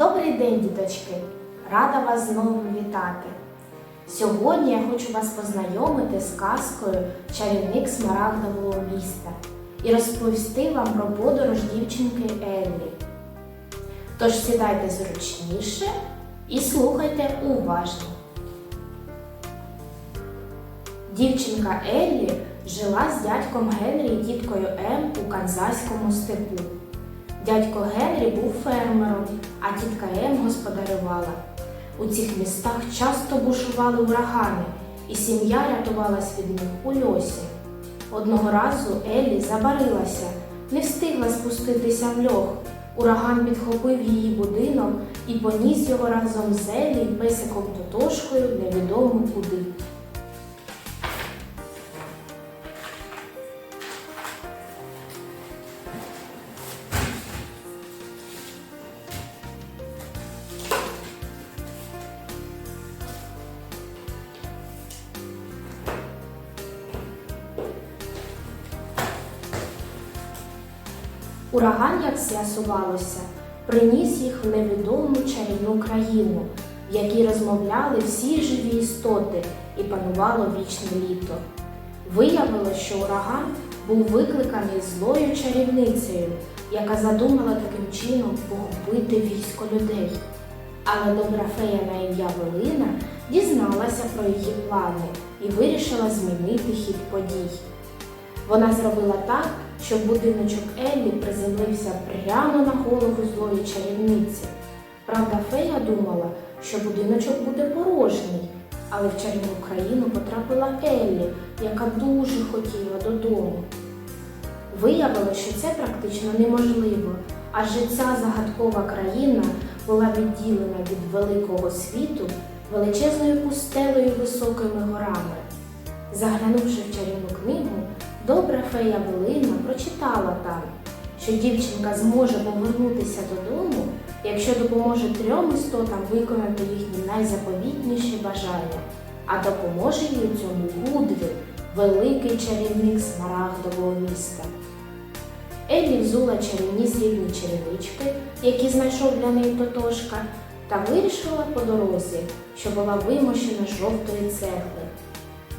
Добрий день, діточки! Рада вас знову вітати. Сьогодні я хочу вас познайомити з казкою Чарівник Смарагдового міста і розповісти вам про подорож дівчинки Еллі. Тож сідайте зручніше і слухайте уважно. Дівчинка Еллі жила з дядьком Генрі і тіткою Ем у канзаському степу. Дядько Генрі був фермером, а тітка Ем господарювала. У цих містах часто бушували урагани, і сім'я рятувалась від них у льосі. Одного разу Еллі забарилася, не встигла спуститися в льох. Ураган підхопив її будинок і поніс його разом з Еллі, песиком Тотошкою невідомо куди. Ураган, як з'ясувалося, приніс їх в невідому чарівну країну, в якій розмовляли всі живі істоти і панувало вічне літо. Виявилось, що ураган був викликаний злою чарівницею, яка задумала таким чином погубити військо людей. Але добра фея на ім'я Велина дізналася про її плани і вирішила змінити хід подій. Вона зробила так, щоб будиночок Еллі приземлився прямо на голову злої чарівниці. Правда, фея думала, що будиночок буде порожній, але в чарівну країну потрапила Еллі, яка дуже хотіла додому. Виявилося, що це практично неможливо, адже ця загадкова країна була відділена від великого світу величезною пустелею високими горами. Заглянувши в чарівну книгу, добра фея Велина прочитала там, що дівчинка зможе повернутися додому, якщо допоможе трьом істотам виконати їхні найзаповітніші бажання, а допоможе їй у цьому Гудвін, великий чарівник Смарагдового міста. Еллі взула чарівні срібні черевички, які знайшов для неї Тотошка, та вирішила по дорозі, що була вимощена жовтої цегли.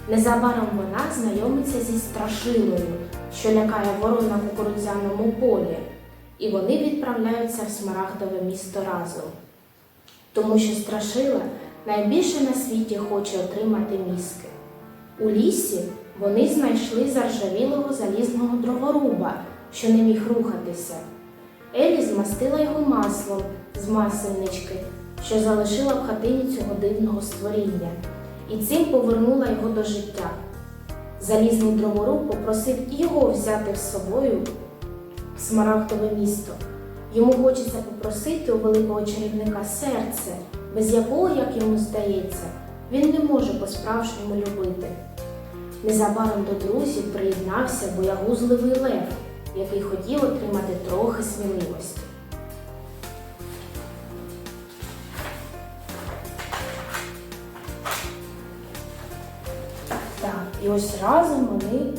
Незабаром вона знайомиться зі страшилою, що лякає ворон на кукурудзяному полі, і вони відправляються в Смарагдове місто разом. Тому що страшила найбільше на світі хоче отримати мізки. У лісі вони знайшли заржавілого залізного дроворуба, що не міг рухатися. Елі змастила його маслом з масельнички, що залишила в хатині цього дивного створіння, і цим повернула його до життя. Залізний дроворуб попросив його взяти з собою в Смарагдове місто. Йому хочеться попросити у великого чарівника серце, без якого, як йому здається, він не може по-справжньому любити. Незабаром до друзів приєднався боягузливий лев, який хотів отримати трохи сміливості. І ось разом вони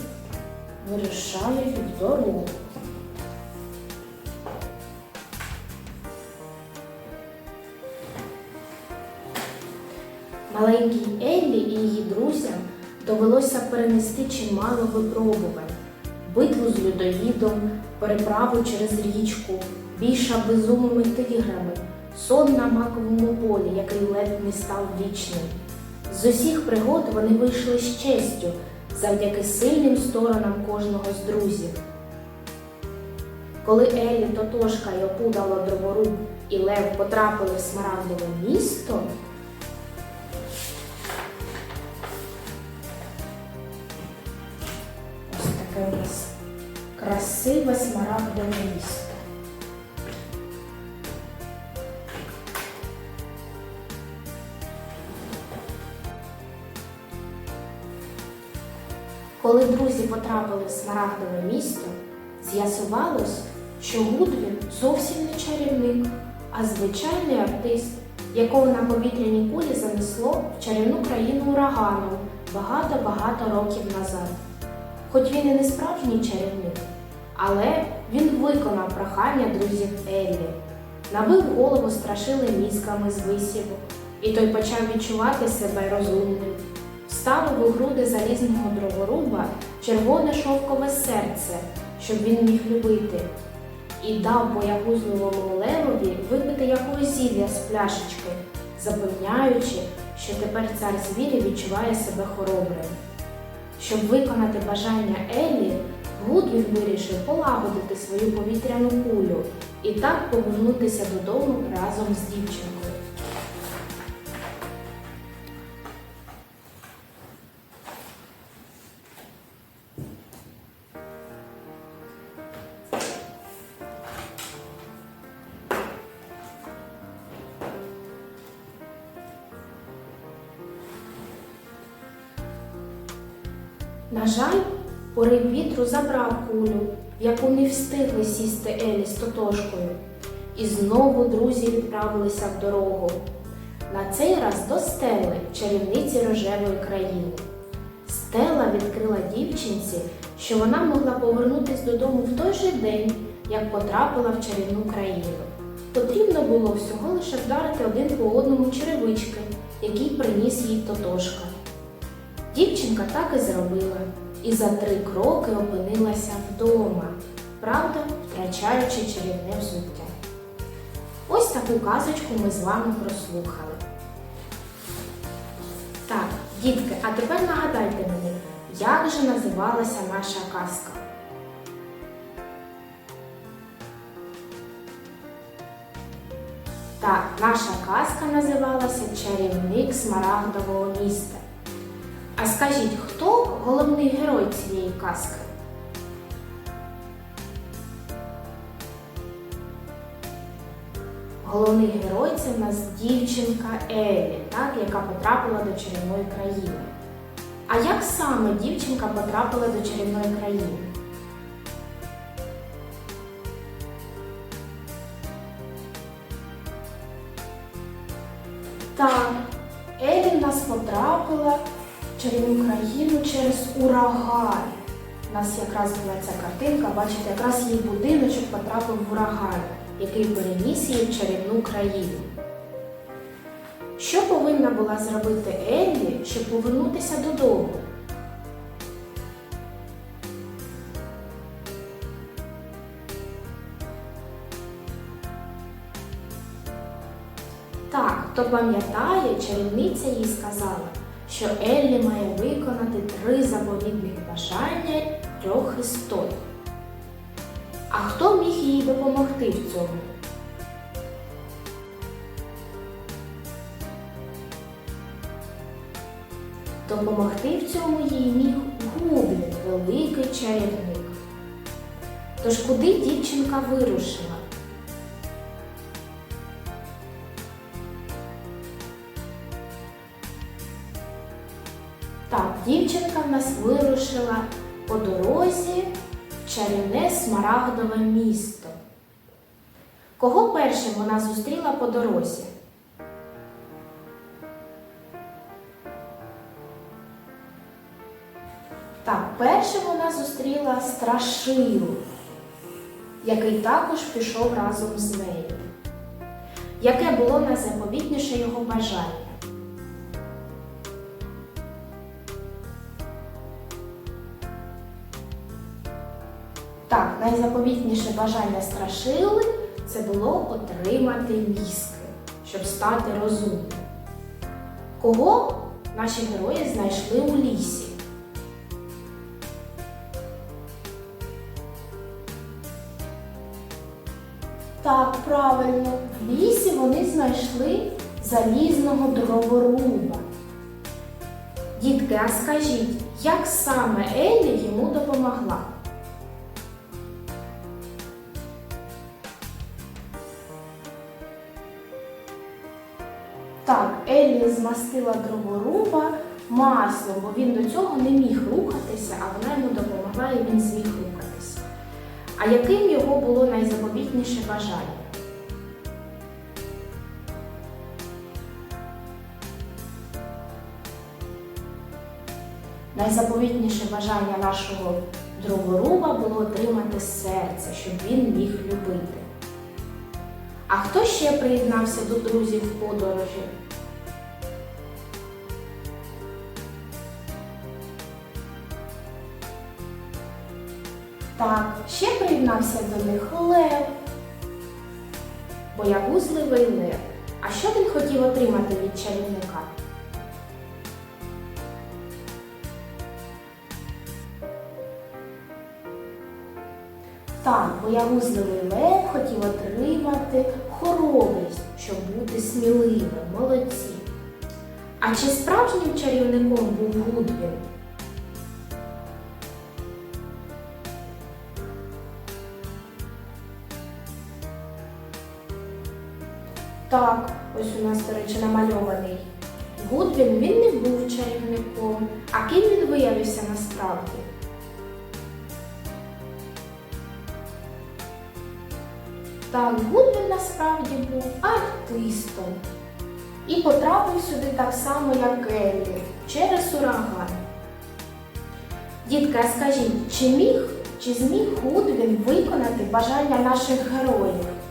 вирушають в дорогу. Маленькій Еллі і її друзям довелося перенести чимало випробувань, битву з людоїдом, переправу через річку, більша безумними тиграми, сон на маковому полі, який ледь не став вічним. З усіх пригод вони вийшли з честю завдяки сильним сторонам кожного з друзів. Коли Елі, Тотошка й опудало дроворуб і Лев потрапили в Смарагдове місто, ось таке у нас красиве смарагдове місто. Коли друзі потрапили в Смарагдове місто, з'ясувалось, що Гудвін зовсім не чарівник, а звичайний артист, якого на повітряній кулі занесло в чарівну країну ураганом багато-багато років назад. Хоч він і не справжній чарівник, але він виконав прохання друзів Еллі. набив голову страшили мізками з висіву, і той почав відчувати себе розумним. Вставив у груди залізного дроворуба червоне шовкове серце, щоб він міг любити, і дав боягузливому левові випити якогось зілля з пляшечки, запевняючи, що тепер цар звірів відчуває себе хоробрим. Щоб виконати бажання Еллі, Гудвін вирішив полагодити свою повітряну кулю і так повернутися додому разом з дівчинкою. На жаль, порив вітру забрав кулю, яку не встигли сісти Елі з Тотошкою. І знову друзі відправилися в дорогу. На цей раз до стели, чарівниці рожевої країни. Стела відкрила дівчинці, що вона могла повернутися додому в той же день, як потрапила в чарівну країну. Потрібно було всього лише вдарити один по одному черевички, який приніс їй Тотошка. Дівчинка так і зробила, і за три кроки опинилася вдома, правда, втрачаючи чарівне взуття. Ось таку казочку ми з вами прослухали. Так, дітки, а тепер нагадайте мені, як же називалася наша казка? Так, наша казка називалася Чарівник Смарагдового міста. А скажіть, хто головний герой цієї казки? Головний герой це в нас дівчинка Елі, так, яка потрапила до чарівної країни. А як саме дівчинка потрапила до чарівної країни? Так, Елі в нас потрапила чарівну країну через ураган. У нас якраз була ця картинка, бачите, якраз її будиночок потрапив в ураган, який переніс її в чарівну країну. Що повинна була зробити Еллі, щоб повернутися додому? Так, хто пам'ятає, чарівниця їй сказала, що Еллі має виконати три заповідних бажання трьох істот. А хто міг їй допомогти в цьому? Допомогти в цьому їй міг Гублін, великий чарівник. Тож куди дівчинка вирушила? Нас вирушила по дорозі в чарівне смарагдове місто. Кого першим вона зустріла по дорозі? Так, першим вона зустріла страшилу, який також пішов разом з нею. Яке було найзаповітніше його бажання? Так, найзаповітніше бажання страшили це було отримати мізки, щоб стати розумним. Кого наші герої знайшли у лісі? Так, правильно, в лісі вони знайшли залізного дроворуба. Дітки, а скажіть, як саме Еллі йому допомогла? Змастила дроворуба маслом, бо він до цього не міг рухатися, а вона йому допомогла і він зміг рухатися. А яким його було найзаповітніше бажання? Найзаповітніше бажання нашого дроворуба було отримати серце, щоб він міг любити. А хто ще приєднався до друзів в подорожі? Так, ще приєднався до них Лев. Боягузливий Лев. А що він хотів отримати від чарівника? Так, боягузливий лев хотів отримати хоробрість, щоб бути сміливим, молодці. А чи справжнім чарівником був Гудвін? Так, ось у нас, до речі, намальований. Гудвін він не був чарівником, а ким він виявився насправді? Так, Гудвін насправді був артистом і потрапив сюди так само, як Еллі, через ураган. Дітка, скажіть, чи міг, чи зміг Гудвін виконати бажання наших героїв?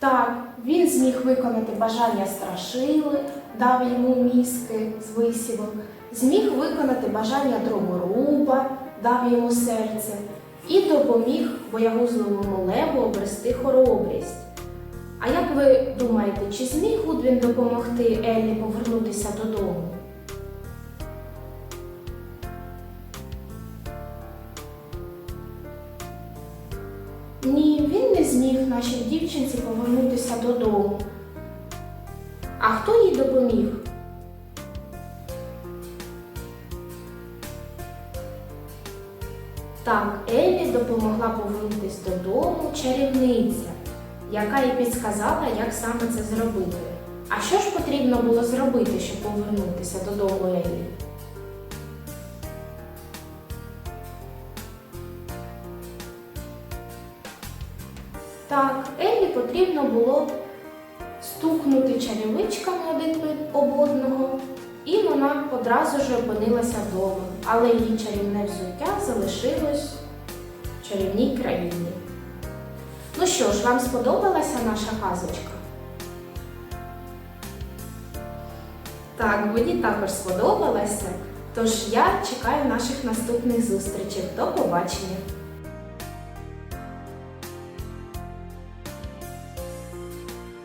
Так, він зміг виконати бажання страшили, дав йому мізки з висівом, зміг виконати бажання дроворуба, дав йому серце і допоміг боягузливому леву обрести хоробрість. А як ви думаєте, чи зміг Гудвін допомогти Еллі повернутися додому? Нашій дівчинці повернутися додому. А хто їй допоміг? Так, Еллі допомогла повернутися додому чарівниця, яка їй підсказала, як саме це зробити. А що ж потрібно було зробити, щоб повернутися додому Еллі? Так, Еллі потрібно було стукнути чарівичками один об одного, і вона одразу ж опинилася вдома, але її чарівне взуття залишилось в чарівній країні. Ну що ж, вам сподобалася наша казочка? Так, мені також сподобалася. Тож я чекаю наших наступних зустрічей. До побачення!